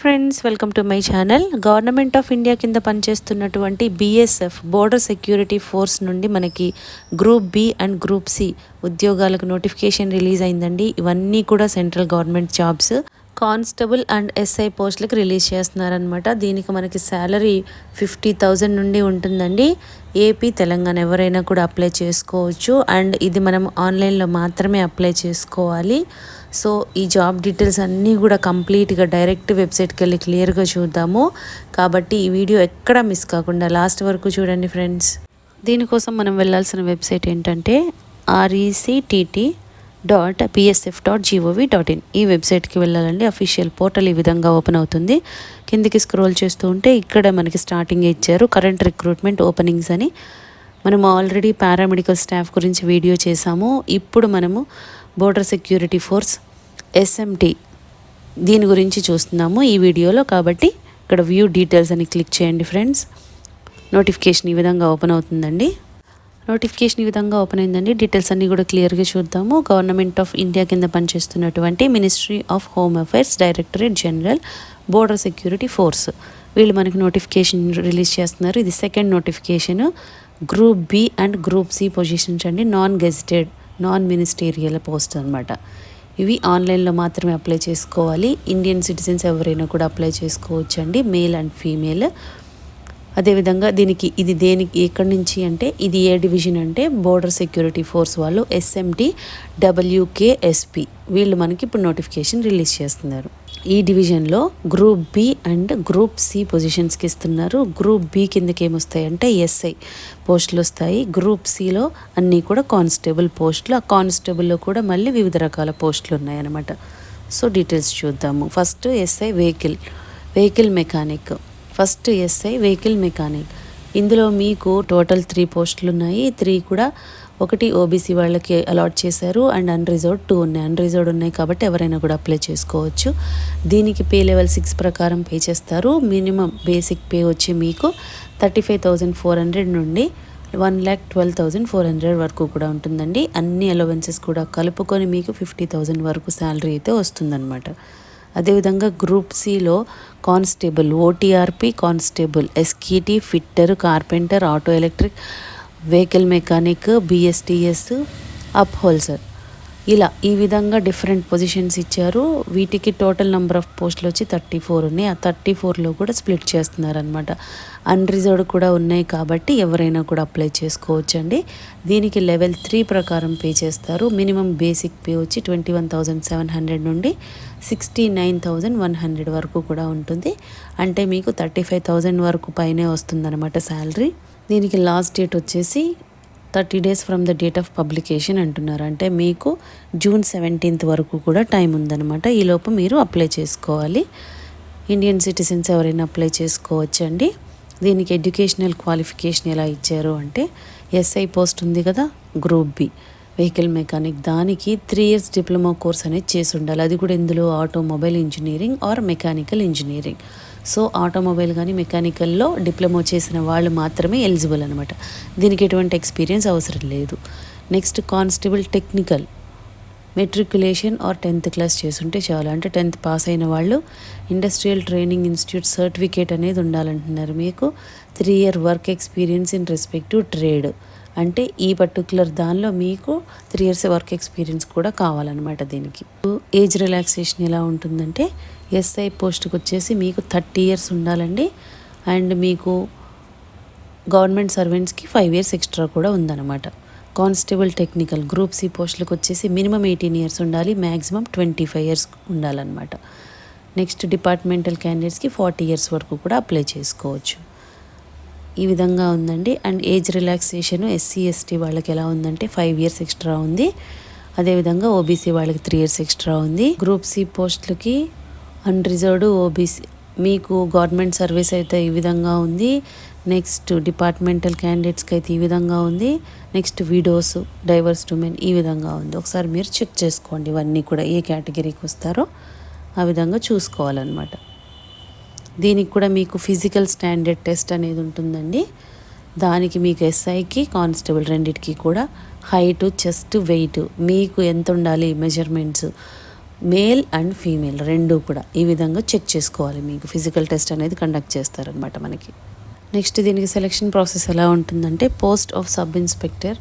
Friends welcome to my channel government of India కింద పనిచేస్తున్నటువంటి BSF border security force నుండి మనకి group B and group C ఉద్యోగాలకు notification release అయిందండి. ఇవన్నీ కూడా central government jobs constable and SI పోస్టులకు రిలీజ్ చేస్తున్నారనమాట దీనికి మనకి శాలరీ ఫిఫ్టీ థౌజండ్ నుండి ఉంటుందండి. ఏపీ తెలంగాణ ఎవరైనా కూడా అప్లై చేసుకోవచ్చు. అండ్ ఇది మనం ఆన్లైన్లో మాత్రమే అప్లై చేసుకోవాలి. సో ఈ జాబ్ డీటెయిల్స్ అన్నీ కూడా కంప్లీట్గా డైరెక్ట్ వెబ్సైట్కి వెళ్ళి క్లియర్గా చూద్దాము. కాబట్టి ఈ వీడియో ఎక్కడ మిస్ కాకుండా లాస్ట్ వరకు చూడండి ఫ్రెండ్స్. దీనికోసం మనం వెళ్ళాల్సిన వెబ్సైట్ ఏంటంటే RECTT dot PSF dot GOV dot in ఈ వెబ్సైట్కి వెళ్ళాలండి. అఫీషియల్ పోర్టల్ ఈ విధంగా ఓపెన్ అవుతుంది. కిందికి స్క్రోల్ చేస్తూ ఉంటే ఇక్కడ మనకి స్టార్టింగ్ ఇచ్చారు. కరెంట్ రిక్రూట్మెంట్ ఓపెనింగ్స్ అని. మనం ఆల్రెడీ పారామెడికల్ స్టాఫ్ గురించి వీడియో చేసాము ఇప్పుడు మనము బోర్డర్ సెక్యూరిటీ ఫోర్స్ ఎస్ఎంటీ దీని గురించి చూస్తున్నాము ఈ వీడియోలో. కాబట్టి ఇక్కడ వ్యూ డీటెయిల్స్ అని క్లిక్ చేయండి ఫ్రెండ్స్ నోటిఫికేషన్ ఈ విధంగా ఓపెన్ అవుతుందండి. నోటిఫికేషన్ ఈ విధంగా ఓపెన్ అయిందండి. డీటెయిల్స్ అన్నీ కూడా క్లియర్గా చూద్దాము. గవర్నమెంట్ ఆఫ్ ఇండియా కింద పనిచేస్తున్నటువంటి ministry of home affairs directorate general border security force వీళ్ళు మనకి నోటిఫికేషన్ రిలీజ్ చేస్తున్నారు. ఇది second notification group B and group C positions అండి. Non gazetted non ministerial post అనమాట ఇవి ఆన్లైన్లో మాత్రమే అప్లై చేసుకోవాలి. ఇండియన్ సిటిజన్స్ ఎవరైనా కూడా అప్లై చేసుకోవచ్చు అండి మేల్ అండ్ ఫీమేల్ అదేవిధంగా దీనికి ఇది దేనికి ఎక్కడి నుంచి అంటే ఇది ఏ డివిజన్ అంటే బోర్డర్ సెక్యూరిటీ ఫోర్స్ వాళ్ళు ఎస్ఎంటి డబ్ల్యూకేఎస్పి వీళ్ళు మనకి ఇప్పుడు నోటిఫికేషన్ రిలీజ్ చేస్తున్నారు. ఈ డివిజన్లో group B and group C పొజిషన్స్కి ఇస్తున్నారు. గ్రూప్ బి కిందకి ఏమొస్తాయి అంటే ఎస్ఐ పోస్టులు వస్తాయి. గ్రూప్ సిలో అన్నీ కూడా కానిస్టేబుల్ పోస్టులు. ఆ కానిస్టేబుల్లో కూడా మళ్ళీ వివిధ రకాల పోస్టులు ఉన్నాయన్నమాట. సో డీటెయిల్స్ చూద్దాము. First SI vehicle. Vehicle mechanic. First SI vehicle mechanic. ఇందులో మీకు టోటల్ త్రీ పోస్టులు ఉన్నాయి త్రీ కూడా ఒకటి ఓబీసీ వాళ్ళకి అలాట్ చేశారు. అండ్ అన్రిజర్వ్డ్ టూ ఉన్నాయి. అన్రిజర్వ్డ్ ఉన్నాయి కాబట్టి ఎవరైనా కూడా అప్లై చేసుకోవచ్చు. దీనికి పే లెవెల్ సిక్స్ ప్రకారం పే చేస్తారు. మినిమం బేసిక్ పే వచ్చి మీకు thirty five thousand four hundred నుండి one lakh twelve thousand four hundred వరకు కూడా ఉంటుందండి. అన్ని అలవెన్సెస్ కూడా కలుపుకొని మీకు ఫిఫ్టీ థౌజండ్ వరకు శాలరీ అయితే వస్తుందన్నమాట. అదేవిధంగా గ్రూప్ సిలో constable OTRP constable SKT fitter carpenter auto electric vehicle mechanic BSTS upholsterer. ఇలా ఈ విధంగా డిఫరెంట్ పొజిషన్స్ ఇచ్చారు. వీటికి టోటల్ నెంబర్ ఆఫ్ పోస్టులు వచ్చి థర్టీ ఫోర్ ఉన్నాయి. ఆ థర్టీ ఫోర్లో కూడా స్ప్లిట్ చేస్తున్నారనమాట అన్రిజర్వ్డ్ కూడా ఉన్నాయి కాబట్టి ఎవరైనా కూడా అప్లై చేసుకోవచ్చండి. దీనికి లెవెల్ త్రీ ప్రకారం పే చేస్తారు. మినిమం బేసిక్ పే వచ్చి twenty one thousand seven hundred నుండి sixty nine thousand one hundred వరకు కూడా ఉంటుంది. అంటే మీకు థర్టీ ఫైవ్ థౌజండ్ వరకు పైనే వస్తుందన్నమాట శాలరీ దీనికి లాస్ట్ డేట్ వచ్చేసి thirty days from the date of publication అంటున్నారు. అంటే మీకు జూన్ సెవెంటీన్త్ వరకు కూడా టైం ఉందన్నమాట. ఈలోపు మీరు అప్లై చేసుకోవాలి. ఇండియన్ సిటిజన్స్ ఎవరైనా అప్లై చేసుకోవచ్చండి. దీనికి ఎడ్యుకేషనల్ క్వాలిఫికేషన్ ఎలా ఇచ్చారు అంటే ఎస్ఐ పోస్ట్ ఉంది కదా గ్రూప్ బి. వెహికల్ మెకానిక్ దానికి త్రీ ఇయర్స్ డిప్లొమా కోర్స్ అనేది చేసి ఉండాలి. అది కూడా ఇందులో automobile engineering or mechanical engineering. So automobile కానీ మెకానికల్లో డిప్లొమా చేసిన వాళ్ళు మాత్రమే ఎలిజిబుల్ అనమాట దీనికి ఎటువంటి ఎక్స్పీరియన్స్ అవసరం లేదు. Next constable technical. Matriculation or tenth class చేస్తుంటే చాలు. అంటే టెన్త్ పాస్ అయిన వాళ్ళు ఇండస్ట్రియల్ ట్రైనింగ్ ఇన్స్టిట్యూట్ సర్టిఫికేట్ అనేది ఉండాలంటున్నారు. మీకు three year work experience in respect to trade. అంటే ఈ పర్టికులర్ దానిలో మీకు త్రీ ఇయర్స్ వర్క్ ఎక్స్పీరియన్స్ కూడా కావాలన్నమాట దీనికి. ఏజ్ రిలాక్సేషన్ ఎలా ఉంటుందంటే ఎస్ఐ పోస్ట్కి వచ్చేసి మీకు థర్టీ ఇయర్స్ ఉండాలండి. అండ్ మీకు గవర్నమెంట్ సర్వెంట్స్కి ఫైవ్ ఇయర్స్ ఎక్స్ట్రా కూడా ఉందన్నమాట. కానిస్టేబుల్ టెక్నికల్ గ్రూప్ సి పోస్టులకు వచ్చేసి మినిమం ఎయిటీన్ ఇయర్స్ ఉండాలి మ్యాక్సిమం ట్వంటీ ఫైవ్ ఇయర్స్ ఉండాలన్నమాట నెక్స్ట్ డిపార్ట్మెంటల్ క్యాండిడేట్స్కి ఫార్టీ ఇయర్స్ వరకు కూడా అప్లై చేసుకోవచ్చు. ఈ విధంగా ఉందండి. And age relaxation SC ST వాళ్ళకి ఎలా ఉందంటే ఫైవ్ ఇయర్స్ ఎక్స్ట్రా ఉంది. అదేవిధంగా ఓబీసీ వాళ్ళకి త్రీ ఇయర్స్ ఎక్స్ట్రా ఉంది. గ్రూప్ సి పోస్టులకి అన్రిజర్వ్డ్ ఓబీసీ మీకు గవర్నమెంట్ సర్వీస్ అయితే ఈ విధంగా ఉంది. నెక్స్ట్ డిపార్ట్మెంటల్ క్యాండిడేట్స్కి అయితే ఈ విధంగా ఉంది. నెక్స్ట్ విడోస్ డైవర్స్ టుమెన్ ఈ విధంగా ఉంది. ఒకసారి మీరు చెక్ చేసుకోండి ఇవన్నీ కూడా ఏ కేటగిరీకి వస్తారో. ఆ విధంగా చూసుకోవాలన్నమాట. దీనికి కూడా మీకు ఫిజికల్ స్టాండర్డ్ టెస్ట్ అనేది ఉంటుందండి. దానికి మీకు ఎస్ఐకి కానిస్టేబుల్ రెండింటికి కూడా హైటు చెస్ట్ వెయిట్ మీకు ఎంత ఉండాలి మెజర్మెంట్స్? మేల్ అండ్ ఫీమేల్ రెండు కూడా ఈ విధంగా చెక్ చేసుకోవాలి మీకు. ఫిజికల్ టెస్ట్ అనేది కండక్ట్ చేస్తారనమాట మనకి. నెక్స్ట్ దీనికి సెలక్షన్ ప్రాసెస్ ఎలా ఉంటుందంటే post of sub inspector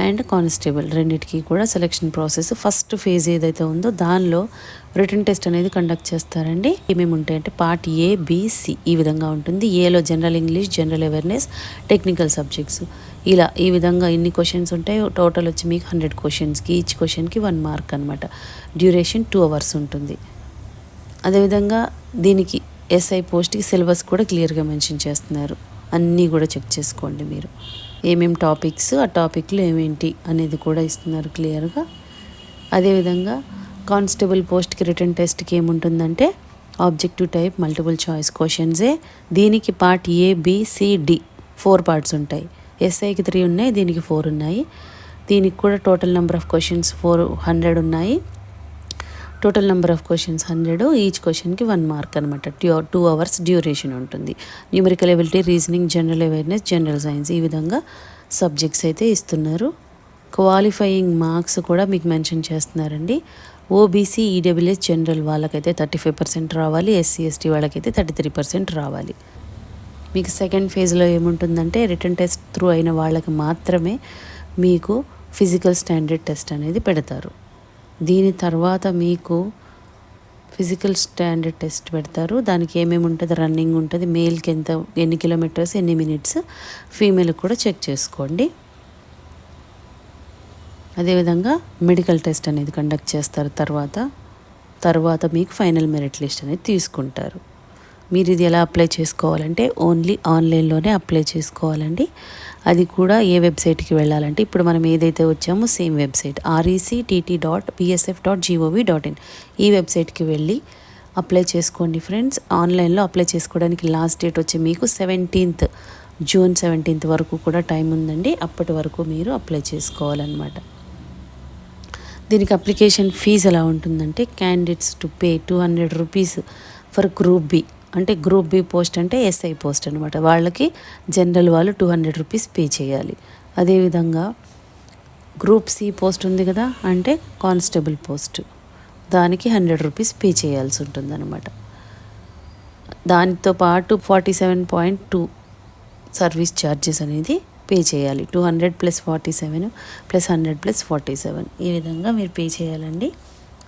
and constable రెండింటికి కూడా సెలెక్షన్ ప్రాసెస్ ఫస్ట్ ఫేజ్ ఏదైతే ఉందో దానిలో రిటర్న్ టెస్ట్ అనేది కండక్ట్ చేస్తారండి. ఏమేమి ఉంటాయంటే పార్ట్ ఏ బిసి ఈ విధంగా ఉంటుంది. ఏలో general English general awareness technical subjects ఇలా ఈ విధంగా ఇన్ని క్వశ్చన్స్ ఉంటాయి. టోటల్ వచ్చి మీకు హండ్రెడ్ క్వశ్చన్స్కి ఈచ్ క్వశ్చన్కి వన్ మార్క్ అనమాట డ్యూరేషన్ టూ అవర్స్ ఉంటుంది. అదేవిధంగా దీనికి ఎస్ఐ పోస్ట్కి సిలబస్ కూడా క్లియర్గా మెన్షన్ చేస్తున్నారు. అన్నీ కూడా చెక్ చేసుకోండి మీరు. ఏమేమి టాపిక్స్ ఆ టాపిక్లు ఏమేంటి అనేది కూడా ఇస్తున్నారు క్లియర్గా. అదేవిధంగా కానిస్టేబుల్ పోస్ట్కి రిటర్న్ టెస్ట్కి ఏముంటుందంటే ఆబ్జెక్టివ్ టైప్ మల్టిపుల్ చాయిస్ క్వశ్చన్సే. దీనికి part A B C D four parts ఉంటాయి. ఎస్ఐకి త్రీ ఉన్నాయి దీనికి ఫోర్ ఉన్నాయి. దీనికి కూడా total number of questions four hundred ఉన్నాయి. Total number of questions hundred each క్వశ్చన్కి వన్ మార్క్ అనమాట టూ టూ అవర్స్ డ్యూరేషన్ ఉంటుంది. Numerical ability reasoning general awareness general science ఈ విధంగా సబ్జెక్ట్స్ అయితే ఇస్తున్నారు. క్వాలిఫైయింగ్ మార్క్స్ కూడా మీకు మెన్షన్ చేస్తున్నారండి. ఓబీసీ ఈడబ్ల్యూఎస్ జనరల్ వాళ్ళకైతే థర్టీ ఫైవ్ పర్సెంట్ రావాలి ఎస్సీ ఎస్టీ వాళ్ళకైతే థర్టీ త్రీ పర్సెంట్ రావాలి. మీకు సెకండ్ ఫేజ్లో ఏముంటుందంటే రిటర్న్ టెస్ట్ త్రూ అయిన వాళ్ళకి మాత్రమే మీకు ఫిజికల్ స్టాండర్డ్ టెస్ట్ అనేది పెడతారు. దీని తర్వాత మీకు ఫిజికల్ స్టాండర్డ్ టెస్ట్ పెడతారు. దానికి ఏమేమి ఉంటుంది? రన్నింగ్ ఉంటుంది. మేల్కి ఎంత ఎన్ని కిలోమీటర్స్ ఎన్ని మినిట్స్? ఫీమేల్కి కూడా చెక్ చేసుకోండి. అదేవిధంగా మెడికల్ టెస్ట్ అనేది కండక్ట్ చేస్తారు. తర్వాత తర్వాత మీకు ఫైనల్ మెరిట్ లిస్ట్ అనేది తీసుకుంటారు. మీరు ఇది ఎలా అప్లై చేసుకోవాలంటే ఓన్లీ ఆన్లైన్లోనే అప్లై చేసుకోవాలండి. అది కూడా ఏ వెబ్సైట్కి వెళ్ళాలంటే ఇప్పుడు మనం ఏదైతే వచ్చామో same website R E C T T dot P S F dot G O V dot in ఈ వెబ్సైట్కి వెళ్ళి అప్లై చేసుకోండి ఫ్రెండ్స్. ఆన్లైన్లో అప్లై చేసుకోవడానికి లాస్ట్ డేట్ వచ్చి మీకు సెవెంటీన్త్ జూన్ సెవెంటీన్త్ వరకు కూడా టైం ఉందండి. అప్పటి వరకు మీరు అప్లై చేసుకోవాలన్నమాట. దీనికి అప్లికేషన్ ఫీజు ఎలా ఉంటుందంటే candidates to pay two hundred rupees for group B అంటే గ్రూప్ బి పోస్ట్ అంటే ఎస్ఐ పోస్ట్ అనమాట వాళ్ళకి జనరల్ వాళ్ళు టూ హండ్రెడ్ రూపీస్ పే చేయాలి. అదేవిధంగా గ్రూప్ సి పోస్ట్ ఉంది కదా అంటే కానిస్టేబుల్ పోస్ట్ దానికి హండ్రెడ్ రూపీస్ పే చేయాల్సి ఉంటుంది అనమాట దానితో పాటు forty seven point two service charges అనేది పే చేయాలి. Two hundred plus forty seven plus hundred plus forty seven ఈ విధంగా మీరు పే చేయాలండి.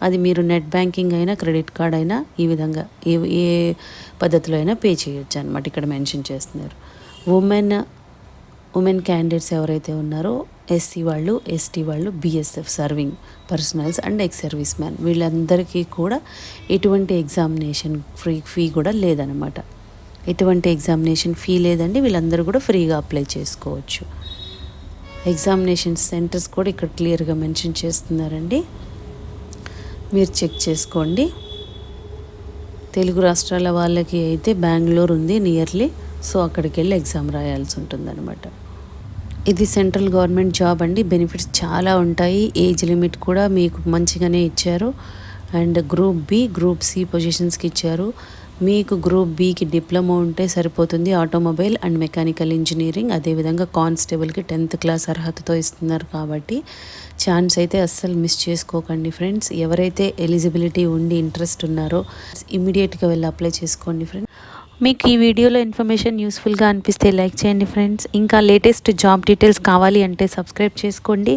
అది మీరు నెట్ బ్యాంకింగ్ అయినా క్రెడిట్ కార్డ్ అయినా ఈ విధంగా ఏ ఏ పద్ధతిలో అయినా పే చేయొచ్చు అనమాట ఇక్కడ మెన్షన్ చేస్తున్నారు. ఉమెన్ ఉమెన్ క్యాండిడేట్స్ ఎవరైతే ఉన్నారో ఎస్సీ వాళ్ళు ఎస్టీ వాళ్ళు BSF serving personals and ex service man వీళ్ళందరికీ కూడా ఎటువంటి ఎగ్జామినేషన్ ఫ్రీ ఫీ కూడా లేదనమాట ఎటువంటి ఎగ్జామినేషన్ ఫీ లేదండి. వీళ్ళందరూ కూడా ఫ్రీగా అప్లై చేసుకోవచ్చు. ఎగ్జామినేషన్ సెంటర్స్ కూడా ఇక్కడ క్లియర్గా మెన్షన్ చేస్తున్నారండి. మీరు చెక్ చేసుకోండి. తెలుగు రాష్ట్రాల వాళ్ళకి అయితే బెంగళూరు ఉంది నియర్లీ. సో అక్కడికి వెళ్ళి ఎగ్జామ్ రాయాల్సి ఉంటుందన్నమాట. ఇది సెంట్రల్ గవర్నమెంట్ జాబ్ అండి. బెనిఫిట్స్ చాలా ఉంటాయి. ఏజ్ లిమిట్ కూడా మీకు మంచిగానే ఇచ్చారు. And group B group C పొజిషన్స్కి ఇచ్చారు. మీకు గ్రూప్ బికి డిప్లొమా ఉంటే సరిపోతుంది. ఆటోమొబైల్ అండ్ మెకానికల్ ఇంజనీరింగ్ అదేవిధంగా కానిస్టేబుల్కి టెన్త్ క్లాస్ అర్హతతో ఇస్తున్నారు కాబట్టి ఛాన్స్ అయితే అస్సలు మిస్ చేసుకోకండి ఫ్రెండ్స్. ఎవరైతే ఎలిజిబిలిటీ ఉండి ఇంట్రెస్ట్ ఉన్నారో ఇమీడియట్గా వెళ్ళి అప్లై చేసుకోండి ఫ్రెండ్స్. మీకు ఈ వీడియోలో ఇన్ఫర్మేషన్ యూస్ఫుల్గా అనిపిస్తే లైక్ చేయండి ఫ్రెండ్స్. ఇంకా లేటెస్ట్ జాబ్ డీటెయిల్స్ కావాలి అంటే సబ్స్క్రైబ్ చేసుకోండి.